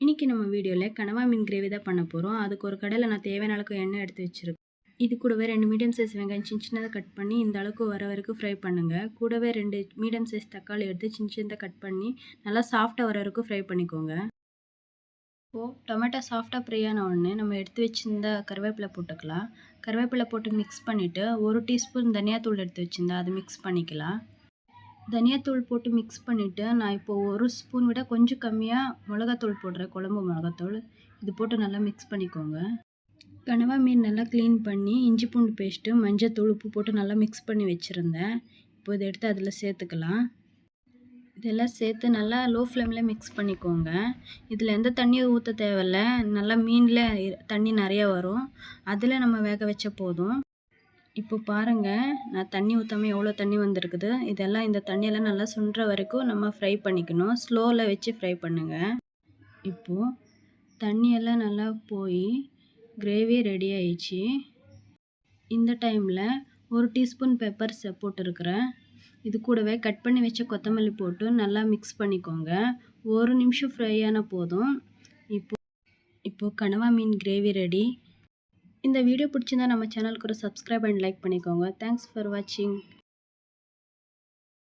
இன்றைக்கி நம்ம வீடியோவில் கனவா மீன் கிரேவி தான் பண்ண போகிறோம் அதுக்கு ஒரு கடையில் நான் தேவையான அளவுக்கு எண்ணெய் எடுத்து வச்சுருக்கேன். இது கூடவே ரெண்டு மீடியம் சைஸ் வெங்காயம் சின்ன சின்னதாக கட் பண்ணி இந்த அளவுக்கு வர வரைக்கும் ஃப்ரை பண்ணுங்கள் கூடவே ரெண்டு மீடியம் சைஸ் தக்காளி எடுத்து சின்ன சின்னதாக கட் பண்ணி நல்லா சாஃப்டாக வர வரைக்கும் ஃப்ரை பண்ணிக்கோங்க. இப்போது டொமேட்டோ சாஃப்டாக ஃப்ரையான உடனே நம்ம எடுத்து வச்சிருந்த கருவேப்பிலை போட்டுக்கலாம். கருவேப்பிலை போட்டு மிக்ஸ் பண்ணிவிட்டு ஒரு டீஸ்பூன் தனியாத்தூள் எடுத்து வச்சுருந்தா அதை மிக்ஸ் பண்ணிக்கலாம். தனியாத்தூள் போட்டு மிக்ஸ் பண்ணிவிட்டு நான் இப்போது ஒரு ஸ்பூன் விட கொஞ்சம் கம்மியாக மிளகாத்தூள் போடுறேன். குழம்பு மிளகாத்தூள். இது போட்டு நல்லா மிக்ஸ் பண்ணிக்கோங்க. கனவா மீன் நல்லா க்ளீன் பண்ணி இஞ்சி பூண்டு பேஸ்ட்டு மஞ்சத்தூள் உப்பு போட்டு நல்லா மிக்ஸ் பண்ணி வச்சுருந்தேன். இப்போ இதை எடுத்து அதில் சேர்த்துக்கலாம். இதெல்லாம் சேர்த்து நல்லா லோ ஃப்ளேமில் மிக்ஸ் பண்ணிக்கோங்க. இதில் எந்த தண்ணியும் ஊற்ற தேவையில்ல. நல்லா மீனில் தண்ணி நிறைய வரும். அதில் நம்ம வேக வச்ச போதும். இப்போ பாருங்கள் நான் தண்ணி ஊற்றாம எவ்வளோ தண்ணி வந்திருக்குது? இதெல்லாம் இந்த தண்ணியெல்லாம் நல்லா சுன்ற வரைக்கும் நம்ம ஃப்ரை பண்ணிக்கணும். ஸ்லோவில் வச்சு ஃப்ரை பண்ணுங்கள் இப்போது தண்ணியெல்லாம் நல்லா போய் கிரேவி ரெடி ஆயிடுச்சு. இந்த டைமில் ஒரு டீஸ்பூன் பெப்பர்ஸ் போட்டிருக்கிறேன். இது கூடவே கட் பண்ணி வச்ச கொத்தமல்லி போட்டு நல்லா மிக்ஸ் பண்ணிக்கோங்க. ஒரு நிமிஷம் ஃப்ரை ஆன போதும். இப்போ இப்போது கனவா மீன் கிரேவி ரெடி இந்த வீடியோ பிடிச்சிருந்தா நம்ம சேனலுக்கு ஒரு சப்ஸ்கிரைப் அண்ட் லைக் பண்ணிக்கோங்க. தேங்க்ஸ் ஃபார் வாட்சிங்